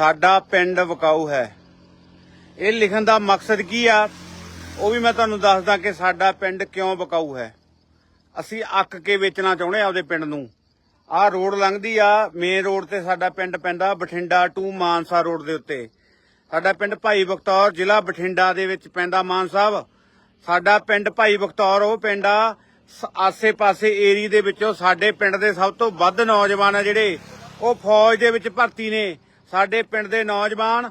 ਸਾਡਾ ਪਿੰਡ ਵਿਕਾਊ ਹੈ। ਇਹ ਲਿਖਣ ਦਾ ਮਕਸਦ ਕੀ ਆ? ਉਹ ਵੀ ਮੈਂ ਤੁਹਾਨੂੰ ਦੱਸਦਾ ਕਿ ਸਾਡਾ ਪਿੰਡ ਕਿਉਂ ਵਿਕਾਊ ਹੈ। ਅਸੀਂ ਅੱਕ ਕੇ ਵੇਚਣਾ ਚਾਹੁੰਦੇ ਆ ਆਪਦੇ ਪਿੰਡ ਨੂੰ। ਆਹ ਰੋਡ ਲੰਘਦੀ ਆ ਮੇਨ ਰੋਡ ਤੇ ਸਾਡਾ ਪਿੰਡ ਪੈਂਦਾ ਬਠਿੰਡਾ ਟੂ ਮਾਨਸਾ ਰੋਡ ਦੇ ਉੱਤੇ। ਸਾਡਾ ਪਿੰਡ ਭਾਈ ਬਖਤੌਰ ਜ਼ਿਲ੍ਹਾ ਬਠਿੰਡਾ ਦੇ ਵਿੱਚ ਪੈਂਦਾ ਮਾਨ ਸਾਹਿਬ। ਸਾਡਾ ਪਿੰਡ ਭਾਈ ਬਖਤੌਰ, ਉਹ ਪਿੰਡ ਆ ਆਸੇ-ਪਾਸੇ ਏਰੀ ਦੇ ਵਿੱਚੋਂ ਸਾਡੇ ਪਿੰਡ ਦੇ ਸਭ ਤੋਂ ਵੱਧ ਨੌਜਵਾਨ ਆ ਜਿਹੜੇ। ਉਹ ਫੌਜ ਦੇ ਵਿੱਚ ਭਰਤੀ ਨੇ। ਸਾਡੇ ਪਿੰਡ ਦੇ ਨੌਜਵਾਨ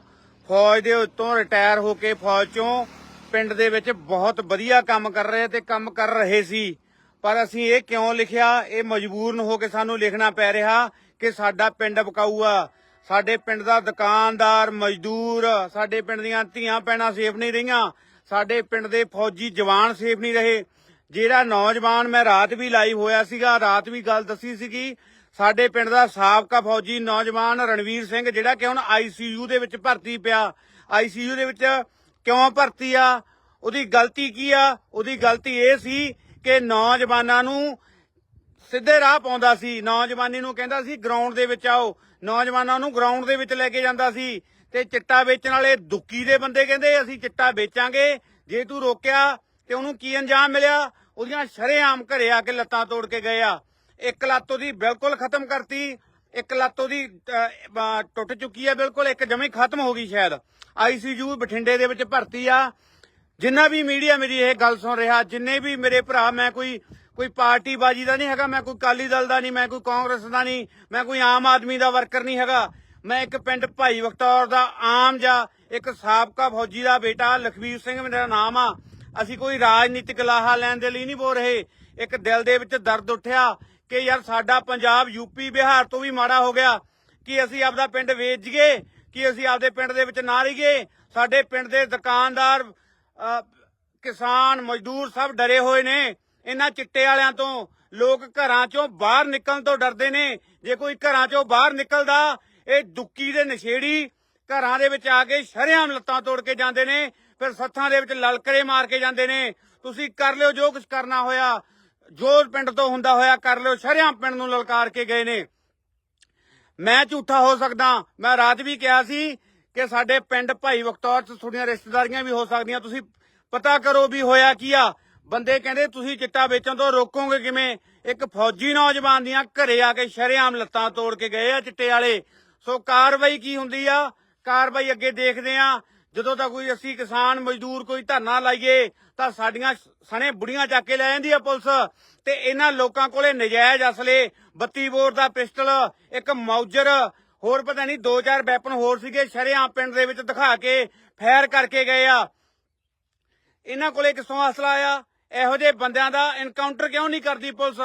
ਫੌਜ ਦੇ ਉੱਤੋਂ ਰਿਟਾਇਰ ਹੋ ਕੇ ਫੌਜ ਚੋਂ ਪਿੰਡ ਦੇ ਵਿੱਚ ਬਹੁਤ ਵਧੀਆ ਕੰਮ ਕਰ ਰਹੇ ਤੇ ਕੰਮ ਕਰ ਰਹੇ ਸੀ। ਪਰ ਅਸੀਂ ਇਹ ਕਿਉਂ ਲਿਖਿਆ? ਇਹ ਮਜਬੂਰਨ ਹੋ ਕੇ ਸਾਨੂੰ ਲਿਖਣਾ ਪੈ ਰਿਹਾ ਕਿ ਸਾਡਾ ਪਿੰਡ ਵਿਕਾਊ ਸਾਡੇ ਪਿੰਡ ਦਾ ਦੁਕਾਨਦਾਰ ਮਜ਼ਦੂਰ, ਸਾਡੇ ਪਿੰਡ ਦੀਆਂ ਧੀਆਂ ਪੈਣਾ ਸੇਫ ਨਹੀਂ ਰਹੀਆਂ, ਸਾਡੇ ਪਿੰਡ ਦੇ ਫੌਜੀ ਜਵਾਨ ਸੇਫ ਨਹੀਂ ਰਹੇ। ਜਿਹੜਾ ਨੌਜਵਾਨ ਮੈਂ ਰਾਤ ਵੀ ਲਾਈਵ ਹੋਇਆ ਸੀਗਾ, ਰਾਤ ਵੀ ਗੱਲ ਦੱਸੀ ਸੀਗੀ ਸਾਡੇ ਪਿੰਡ ਦਾ ਸਾਬਕਾ ਫੌਜੀ ਨੌਜਵਾਨ ਰਣਵੀਰ ਸਿੰਘ, ਜਿਹੜਾ ਕਿ ਹੁਣ ਆਈਸੀਯੂ ਦੇ ਵਿੱਚ ਭਰਤੀ ਪਿਆ। ਆਈਸੀਯੂ ਦੇ ਵਿੱਚ ਕਿਉਂ ਭਰਤੀ ਆ? ਉਹਦੀ ਗਲਤੀ ਕੀ ਆ? ਉਹਦੀ ਗਲਤੀ ਇਹ ਸੀ ਕਿ ਨੌਜਵਾਨਾਂ ਨੂੰ ਸਿੱਧੇ ਰਾਹ ਪਾਉਂਦਾ ਸੀ। ਨੌਜਵਾਨੀ ਨੂੰ ਕਹਿੰਦਾ ਸੀ, ਗਰਾਊਂਡ ਦੇ ਵਿੱਚ ਆਓ। ਨੌਜਵਾਨਾਂ ਨੂੰ ਗਰਾਊਂਡ ਦੇ ਵਿੱਚ ਲੈ ਕੇ ਜਾਂਦਾ ਸੀ ਤੇ ਚਿੱਟਾ ਵੇਚਣ ਵਾਲੇ ਦੁੱਕੀ ਦੇ ਬੰਦੇ ਕਹਿੰਦੇ, ਅਸੀਂ ਚਿੱਟਾ ਵੇਚਾਂਗੇ। ਜੇ ਤੂੰ ਰੋਕਿਆ ਤੇ ਉਹਨੂੰ ਕੀ ਅੰਜਾਮ ਮਿਲਿਆ? ਉਹਦੀਆਂ ਸ਼ਰੇਆਮ ਘਰੇ ਆ ਕੇ ਲੱਤਾਂ ਤੋੜ ਕੇ ਗਏ ਆ। ਇੱਕ ਲੱਤ ਉਹਦੀ ਬਿਲਕੁਲ ਖਤਮ ਕਰਤੀ, ਇੱਕ ਲੱਤ ਉਹਦੀ ਟੁੱਟ ਚੁੱਕੀ ਆ ਬਿਲਕੁਲ, ਇੱਕ ਜਮੇ ਖਤਮ ਹੋ ਗਈ ਸ਼ਾਇਦ। ਆਈਸੀਯੂ ਬਠਿੰਡੇ ਦੇ ਵਿੱਚ ਭਰਤੀ ਆ। ਜਿੰਨਾ ਵੀ ਮੀਡੀਆ ਮੇਰੀ ਇਹ ਗੱਲ ਸੁਣ ਰਿਹਾ, ਜਿੰਨੇ ਵੀ ਮੇਰੇ ਭਰਾ, ਮੈਂ ਕੋਈ ਕੋਈ ਪਾਰਟੀ ਬਾਜੀ ਦਾ ਨਹੀਂ ਹੈਗਾ, ਮੈਂ ਕੋਈ ਕਾਲੀ ਦਲ ਦਾ ਨਹੀਂ, ਮੈਂ ਕੋਈ ਕਾਂਗਰਸ ਦਾ ਨਹੀਂ, ਮੈਂ ਕੋਈ ਆਮ ਆਦਮੀ ਦਾ ਵਰਕਰ ਨਹੀਂ ਹੈਗਾ। ਮੈਂ ਇੱਕ ਪਿੰਡ ਭਾਈ ਬਖਤੌਰ ਦਾ, ਆਮ ਜਾਂ ਇੱਕ ਸਾਬਕਾ ਫੌਜੀ ਦਾ ਬੇਟਾ ਲਖਵੀਰ ਸਿੰਘ ਮੇਰਾ ਨਾਮ ਆ। ਅਸੀਂ ਕੋਈ ਰਾਜਨੀਤਿਕ ਲਾਹਾ ਲੈਣ ਦੇ ਲਈ ਨਹੀਂ ਬੋਲ ਰਹੇ। ਇੱਕ ਦਿਲ ਦੇ ਵਿੱਚ ਦਰਦ ਉੱਠਿਆ ਕਿ ਯਾਰ ਸਾਡਾ ਪੰਜਾਬ ਯੂਪੀ ਬਿਹਾਰ ਤੋਂ ਵੀ ਮਾੜਾ ਹੋ ਗਿਆ, ਕਿ ਅਸੀਂ ਆਪਦਾ ਪਿੰਡ ਵੇਚ ਜੀਏ ਕਿ ਅਸੀਂ ਆਪਦੇ ਪਿੰਡ ਦੇ ਵਿੱਚ ਨਾ ਰਹੀਏ। ਸਾਡੇ ਪਿੰਡ ਦੇ ਦੁਕਾਨਦਾਰ ਕਿਸਾਨ, ਮਜ਼ਦੂਰ ਸਭ ਡਰੇ ਹੋਏ ਨੇ। ਇਹਨਾਂ ਚਿੱਟੇ ਵਾਲਿਆਂ ਤੋਂ ਲੋਕ ਘਰਾਂ ਚੋਂ ਬਾਹਰ ਨਿਕਲਣ ਤੋਂ ਡਰਦੇ ਨੇ। ਜੇ ਕੋਈ ਘਰਾਂ ਚੋਂ ਬਾਹਰ ਨਿਕਲਦਾ, ਇਹ ਦੁੱਕੀ ਦੇ ਨਸ਼ੇੜੀ ਘਰਾਂ ਦੇ ਵਿੱਚ ਆ ਕੇ ਸ਼ਰੇਆਮ ਲੱਤਾਂ ਤੋੜ ਕੇ ਜਾਂਦੇ ਨੇ, ਫਿਰ ਸੱਥਾਂ ਦੇ ਵਿੱਚ ਲਲਕਰੇ ਮਾਰ ਕੇ ਜਾਂਦੇ ਨੇ। ਤੁਸੀਂ ਕਰ ਲਿਓ ਜੋ ਕੁਝ ਕਰਨਾ ਹੋਇਆ। ਜੋ ਪਿੰਡ ਤੋਂ ਹੁੰਦਾ ਹੋਇਆ ਕਰ ਲਿਓ, ਸ਼ਰੇਆਮ ਪਿੰਡ ਨੂੰ ਲਲਕਾਰ ਕੇ ਗਏ ਨੇ। ਮੈਂ ਝੂਠਾ ਹੋ ਸਕਦਾ, ਮੈਂ ਰਾਤ ਵੀ ਕਿਹਾ ਸੀ ਕਿ ਸਾਡੇ ਪਿੰਡ ਭਾਈ ਬਖਤੌਰ ਚ ਤੁਹਾਡੀਆਂ ਰਿਸ਼ਤੇਦਾਰੀਆਂ ਵੀ ਹੋ ਸਕਦੀਆਂ। ਤੁਸੀਂ ਪਤਾ ਕਰੋ ਵੀ ਹੋਇਆ ਕੀ ਆ। ਬੰਦੇ ਕਹਿੰਦੇ, ਤੁਸੀਂ ਚਿੱਟਾ ਵੇਚਣ ਤੋਂ ਰੋਕੋਗੇ ਕਿਵੇਂ? ਇੱਕ ਫੌਜੀ ਨੌਜਵਾਨ ਦੀਆਂ ਘਰੇ ਆ ਕੇ ਸ਼ਰੇਆਮ ਲੱਤਾਂ ਤੋੜ ਕੇ ਗਏ ਆ ਚਿੱਟੇ ਵਾਲੇ। ਸੋ ਕਾਰਵਾਈ ਕੀ ਹੁੰਦੀ ਆ? ਕਾਰਵਾਈ ਅੱਗੇ ਦੇਖਦੇ ਆ। ਜਦੋਂ ਤੱਕ ਕੋਈ ਅਸੀਂ ਕਿਸਾਨ ਮਜ਼ਦੂਰ ਕੋਈ ਧਰਨਾ ਲਾਈਏ, ਤਾਂ ਸਾਡੀਆਂ ਸਣੇ ਬੁੜੀਆਂ ਚੱਕ ਕੇ ਲੈ ਜਾਂਦੀ ਆ ਪੁਲਿਸ। ਤੇ ਇਹਨਾਂ ਲੋਕਾਂ ਕੋਲੇ ਨਜਾਇਜ਼ ਅਸਲੇ 32 ਬੋਰ ਦਾ ਪਿਸਟਲ, ਇੱਕ ਮੌਜਰ ਹੋਰ ਪਤਾ ਨਹੀਂ ਦੋ ਚਾਰ ਵੈਪਨ ਹੋਰ ਸੀਗੇ ਸ਼ਰੇਆਮ ਪਿੰਡ ਦੇ ਵਿੱਚ ਦਿਖਾ ਕੇ ਫਾਇਰ ਕਰਕੇ ਗਏ ਆ। ਇਹਨਾਂ ਕੋਲੇ ਕਿਸੋਂ ਅਸਲਾ ਆਇਆ? ਇਹੋ ਜਿਹੇ ਬੰਦਿਆਂ ਦਾ ਇਨਕਾਊਂਟਰ ਕਿਉਂ ਨਹੀਂ ਕਰਦੀ ਪੁਲਿਸ?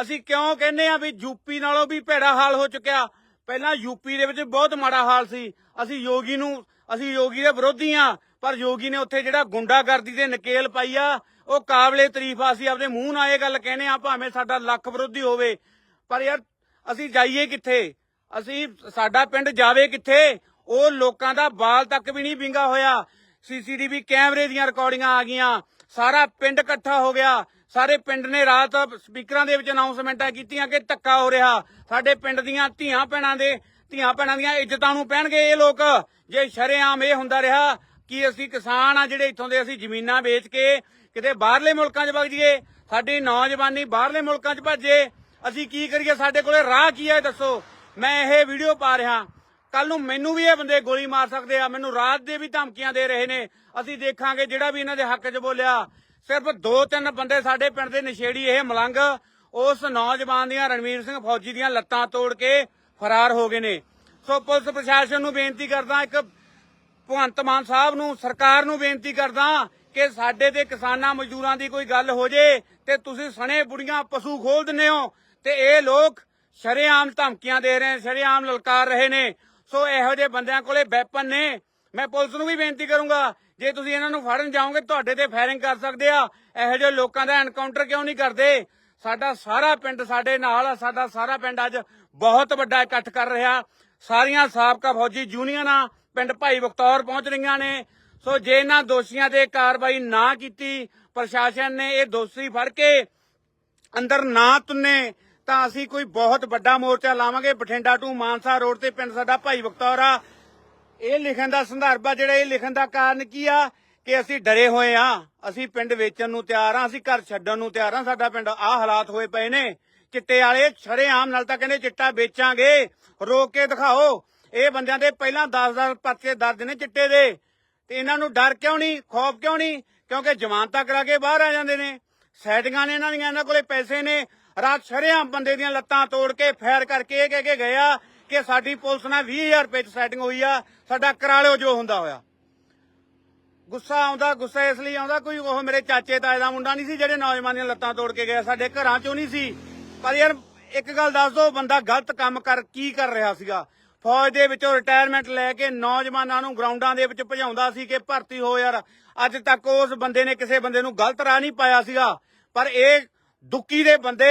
ਅਸੀਂ ਕਿਉਂ ਕਹਿੰਦੇ ਆ ਵੀ ਯੂਪੀ ਨਾਲੋਂ ਵੀ ਭੈੜਾ ਹਾਲ ਹੋ ਚੁੱਕਿਆ? ਪਹਿਲਾਂ ਯੂਪੀ ਦੇ ਵਿੱਚ ਬਹੁਤ ਮਾੜਾ ਹਾਲ ਸੀ। ਅਸੀਂ ਯੋਗੀ ਨੂੰ ਅਸੀਂ ਯੋਗੀ ਦੇ ਵਿਰੋਧੀ ਆ, ਪਰ ਯੋਗੀ ਨੇ ਉੱਥੇ ਜਿਹੜਾ ਗੁੰਡਾਗਰਦੀ ਦੇ ਨਕੇਲ ਪਾਈ ਆ, ਉਹ ਕਾਬਲੇ ਤਾਰੀਫ ਆ, ਅਸੀਂ ਆਪਦੇ ਮੂੰਹ ਨਾਲ ਇਹ ਗੱਲ ਕਹਿੰਦੇ ਆ, ਭਾਵੇਂ ਸਾਡਾ ਲੱਖ ਵਿਰੋਧੀ ਹੋਵੇ। ਪਰ ਯਾਰ, ਅਸੀਂ ਜਾਈਏ ਕਿੱਥੇ? ਅਸੀਂ, ਸਾਡਾ ਪਿੰਡ ਜਾਵੇ ਕਿੱਥੇ? ਉਹ ਲੋਕਾਂ ਦਾ ਬਾਲ ਤੱਕ ਵੀ ਨਹੀਂ ਵਿੰਗਾ ਹੋਇਆ। ਸੀਸੀਟੀਵੀ ਕੈਮਰੇ ਦੀਆਂ ਰਿਕਾਰਡਿੰਗਾਂ ਆ ਗਈਆਂ। ਸਾਰਾ ਪਿੰਡ ਇਕੱਠਾ ਹੋ ਗਿਆ। ਸਾਰੇ ਪਿੰਡ ਨੇ ਰਾਤ ਸਪੀਕਰਾਂ ਦੇ ਵਿੱਚ ਅਨਾਉਂਸਮੈਂਟਾਂ ਕੀਤੀਆਂ ਕਿ ਧੱਕਾ ਹੋ ਰਿਹਾ। ਸਾਡੇ ਪਿੰਡ ਦੀਆਂ ਧੀਆਂ ਭੈਣਾਂ ਦੇ ਧੀਆਂ ਭੈਣਾਂ ਦੀਆਂ ਇੱਜ਼ਤਾਂ ਨੂੰ ਪਹਿਣਗੇ ਇਹ ਲੋਕ। ਜੇ ਸ਼ਰੇਆਮ ਇਹ ਹੁੰਦਾ ਰਿਹਾ ਕਿ ਅਸੀਂ ਕਿਸਾਨ ਆ ਜਿਹੜੇ ਇੱਥੋਂ ਦੇ ਅਸੀਂ ਜ਼ਮੀਨਾਂ ਵੇਚ ਕੇ ਕਿਤੇ ਬਾਹਰਲੇ ਮੁਲਕਾਂ 'ਚ ਵਗ ਜਾਈਏ, ਸਾਡੀ ਨੌਜਵਾਨੀ ਬਾਹਰਲੇ ਮੁਲਕਾਂ 'ਚ ਭੱਜੇ, ਅਸੀਂ ਕੀ ਕਰੀਏ? ਸਾਡੇ ਕੋਲੇ ਰਾਹ ਕੀ ਹੈ ਦੱਸੋ? ਮੈਂ ਇਹ ਵੀਡੀਓ ਪਾ ਰਿਹਾ। ਕੱਲ ਨੂੰ ਮੈਨੂੰ ਵੀ ਇਹ ਬੰਦੇ ਗੋਲੀ ਮਾਰ ਸਕਦੇ ਆ। ਮੈਨੂੰ ਰਾਤ ਦੇ ਵੀ ਧਮਕੀਆਂ ਦੇ ਰਹੇ ਨੇ। ਅਸੀਂ ਦੇਖਾਂਗੇ ਜਿਹੜਾ ਵੀ ਇਹਨਾਂ ਦੇ ਹੱਕ 'ਚ ਬੋਲਿਆ। ਸਿਰਫ ਦੋ ਤਿੰਨ ਬੰਦੇ ਸਾਡੇ ਪਿੰਡ ਦੇ ਨਸ਼ੇੜੀ ਇਹ ਮਲੰਗ, ਉਸ ਨੌਜਵਾਨ ਦੀਆਂ ਰਣਵੀਰ ਸਿੰਘ ਫੌਜੀ ਦੀਆਂ ਲੱਤਾਂ ਤੋੜ ਕੇ ਫਰਾਰ ਹੋ ਗਏ ਨੇ। ਸੋ ਪੁਲਿਸ ਪ੍ਰਸ਼ਾਸਨ ਨੂੰ ਬੇਨਤੀ ਕਰਦਾ, ਇੱਕ ਭਗਵੰਤ ਮਾਨ ਸਾਹਿਬ ਨੂੰ, ਸਰਕਾਰ ਨੂੰ ਬੇਨਤੀ ਕਰਦਾ ਕਿ ਸਾਡੇ ਤੇ ਕਿਸਾਨਾਂ ਮਜ਼ਦੂਰਾਂ ਦੀ ਕੋਈ ਗੱਲ ਹੋ ਜੇ ਤੇ ਤੁਸੀਂ ਸਣੇ ਬੁੜੀਆਂ ਪਸ਼ੂ ਖੋਲ ਦਿੰਦੇ ਹੋ ਤੇ ਇਹ ਲੋਕ ਸ਼ਰੇਆਮ ਧਮਕੀਆਂ ਦੇ ਰਹੇ ਨੇ ਸ਼ਰੇਆਮ ਲਲਕਾਰ ਰਹੇ ਨੇ। ਸੋ ਇਹੋ ਜਿਹੇ ਬੰਦਿਆਂ ਕੋਲੇ ਵੈਪਨ ਨੇ। ਮੈਂ ਪੁਲਿਸ ਨੂੰ ਵੀ ਬੇਨਤੀ ਕਰੂੰਗਾ, ਜੇ ਤੁਸੀਂ ਇਹਨਾਂ ਨੂੰ ਫੜਨ ਜਾਓਗੇ, ਤੁਹਾਡੇ ਤੇ ਫਾਇਰਿੰਗ ਕਰ ਸਕਦੇ ਆ। ਇਹੋ ਜਿਹੇ ਲੋਕਾਂ ਦਾ ਐਨਕਾਊਂਟਰ ਕਿਉਂ ਨਹੀਂ ਕਰਦੇ? ਸਾਡਾ ਸਾਰਾ ਪਿੰਡ ਸਾਡੇ ਨਾਲ ਆ, ਸਾਡਾ ਸਾਰਾ ਪਿੰਡ ਅੱਜ ਬਹੁਤ ਵੱਡਾ ਇਕੱਠ ਕਰ ਰਿਹਾ। ਸਾਰੀਆਂ ਸਾਬਕਾ ਫੌਜੀ ਯੂਨੀਅਨਾਂ ਪਿੰਡ ਭਾਈ ਬਖਤੌਰ ਪਹੁੰਚ ਰਹੀਆਂ ਨੇ। ਸੋ ਜੇ ਇਹਨਾਂ ਦੋਸ਼ੀਆਂ ਤੇ ਕਾਰਵਾਈ ਨਾ ਕੀਤੀ, ਪ੍ਰਸ਼ਾਸਨ ਨੇ ਇਹ ਦੋਸ਼ੀ ਫੜ ਕੇ ਅੰਦਰ ਨਾ ਤੁੰਨੇ, ਤਾਂ ਅਸੀਂ ਕੋਈ ਬਹੁਤ ਵੱਡਾ ਮੋਰਚਾ ਲਾਵਾਂਗੇ। ਬਠਿੰਡਾ ਟੂ ਮਾਨਸਾ ਰੋਡ ਤੇ ਪਿੰਡ ਸਾਡਾ ਭਾਈ ਬਖਤੌਰ ਆ। ਇਹ ਲਿਖਣ ਦਾ ਸੰਦਰਭ ਆ, ਜਿਹੜਾ ਇਹ ਲਿਖਣ ਦਾ ਕਾਰਨ ਕੀ ਆ? ਕਿ ਅਸੀਂ ਡਰੇ ਹੋਏ ਆ। ਅਸੀਂ ਪਿੰਡ ਵੇਚਣ ਨੂੰ ਤਿਆਰ ਆ, ਅਸੀਂ ਘਰ ਛੱਡਣ ਨੂੰ ਤਿਆਰ ਆ। ਸਾਡਾ ਪਿੰਡ ਆ ਹਾਲਾਤ ਹੋਏ ਪਏ ਨੇ। ਚਿੱਟੇ ਵਾਲੇ ਸ਼ਰੇਆਮ ਨਾਲ ਤਾਂ ਕਹਿੰਦੇ ਚਿੱਟਾ ਵੇਚਾਂਗੇ। ਰੋਕ ਕੇ ਦਿਖਾਓ। ਇਹ ਬੰਦਿਆਂ ਦੇ ਪਹਿਲਾਂ 10-10 ਪਰਚੇ ਦਰਜ ਨੇ ਚਿੱਟੇ ਦੇ। ਤੇ ਇਹਨਾਂ ਨੂੰ ਡਰ ਕਿਉਂ ਨਹੀਂ, ਖੌਫ ਕਿਉਂ ਨਹੀਂ? ਕਿਉਂਕਿ ਜ਼ਮਾਨਤਾਂ ਕਰਾ ਕੇ ਬਾਹਰ ਆ ਜਾਂਦੇ ਨੇ। ਸੈਟਿੰਗਾਂ ਨੇ ਇਹਨਾਂ ਦੀਆਂ, ਇਹਨਾਂ ਕੋਲੇ ਪੈਸੇ ਨੇ। ਰਾਤ ਸ਼ਰੇਆਮ ਬੰਦੇ ਦੀਆਂ ਲੱਤਾਂ ਤੋੜ ਕੇ ਫੈਰ ਕਰਕੇ ਇਹ ਕਹਿ ਕੇ ਗਏ ਆ ਕਿ ਸਾਡੀ ਪੁਲਿਸ ਨਾਲ 20000 ਰੁਪਏ ਚ ਸੈਟਿੰਗ ਹੋਈ ਆ। ਸਾਡਾ ਕਰਾ ਲਿਓ ਜੋ ਹੁੰਦਾ ਹੋਇਆ। ਗੁੱਸਾ ਆਉਂਦਾ, ਗੁੱਸਾ ਇਸ ਲਈ ਆਉਂਦਾ, ਕੋਈ ਉਹ ਮੇਰੇ ਚਾਚੇ ਤਾਏ ਦਾ ਮੁੰਡਾ ਨਹੀਂ ਸੀ ਜਿਹੜੇ ਨੌਜਵਾਨ ਲੱਤਾਂ ਤੋੜ ਕੇ ਗਿਆ ਸਾਡੇ ਘਰਾਂ ਚੋਂ ਨਹੀਂ ਸੀ। ਪਰ ਯਾਰ, ਇੱਕ ਗੱਲ ਦੱਸ ਦੋ, ਬੰਦਾ ਗਲਤ ਕੰਮ ਕਰ, ਕੀ ਕਰ ਰਿਹਾ ਸੀਗਾ? ਫੌਜ ਦੇ ਵਿੱਚੋਂ ਰਿਟਾਇਰਮੈਂਟ ਲੈ ਕੇ ਨੌਜਵਾਨਾਂ ਨੂੰ ਗਰਾਊਂਡਾਂ ਦੇ ਵਿੱਚ ਭਜਾਉਂਦਾ ਸੀ ਕਿ ਭਰਤੀ ਹੋ ਯਾਰ। ਅੱਜ ਤੱਕ ਉਸ ਬੰਦੇ ਨੇ ਕਿਸੇ ਬੰਦੇ ਨੂੰ ਗਲਤ ਰਾਹ ਨਹੀਂ ਪਾਇਆ ਸੀਗਾ। ਪਰ ਇਹ ਦੁੱਕੀ ਦੇ ਬੰਦੇ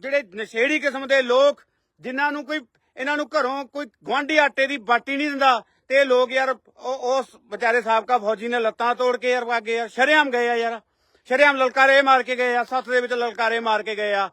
ਜਿਹੜੇ ਨਸ਼ੇੜੀ ਕਿਸਮ ਦੇ ਲੋਕ, ਜਿਨ੍ਹਾਂ ਨੂੰ ਕੋਈ, ਇਹਨਾਂ ਨੂੰ ਘਰੋਂ ਕੋਈ ਗਵਾਂਢੀ ਆਟੇ ਦੀ ਬਾਟੀ ਨਹੀਂ ਦਿੰਦਾ ਤੇ ਇਹ ਲੋਕ ਯਾਰ, ਉਹ- ਉਸ ਵਿਚਾਰੇ ਸਾਬਕਾ ਫੌਜੀ ਨੇ ਲੱਤਾਂ ਤੋੜ ਕੇ ਯਾਰ ਵਾਗੇ ਯਾਰ ਸ਼ਰੇਆਮ ਗਏ ਆ ਯਾਰ। ਸ਼ਰੇਆਮ ਲਲਕਾਰੇ ਮਾਰ ਕੇ ਗਏ ਆ ਸੱਤ ਦੇ ਵਿੱਚ ਲਲਕਾਰੇ ਮਾਰ ਕੇ ਗਏ ਆ।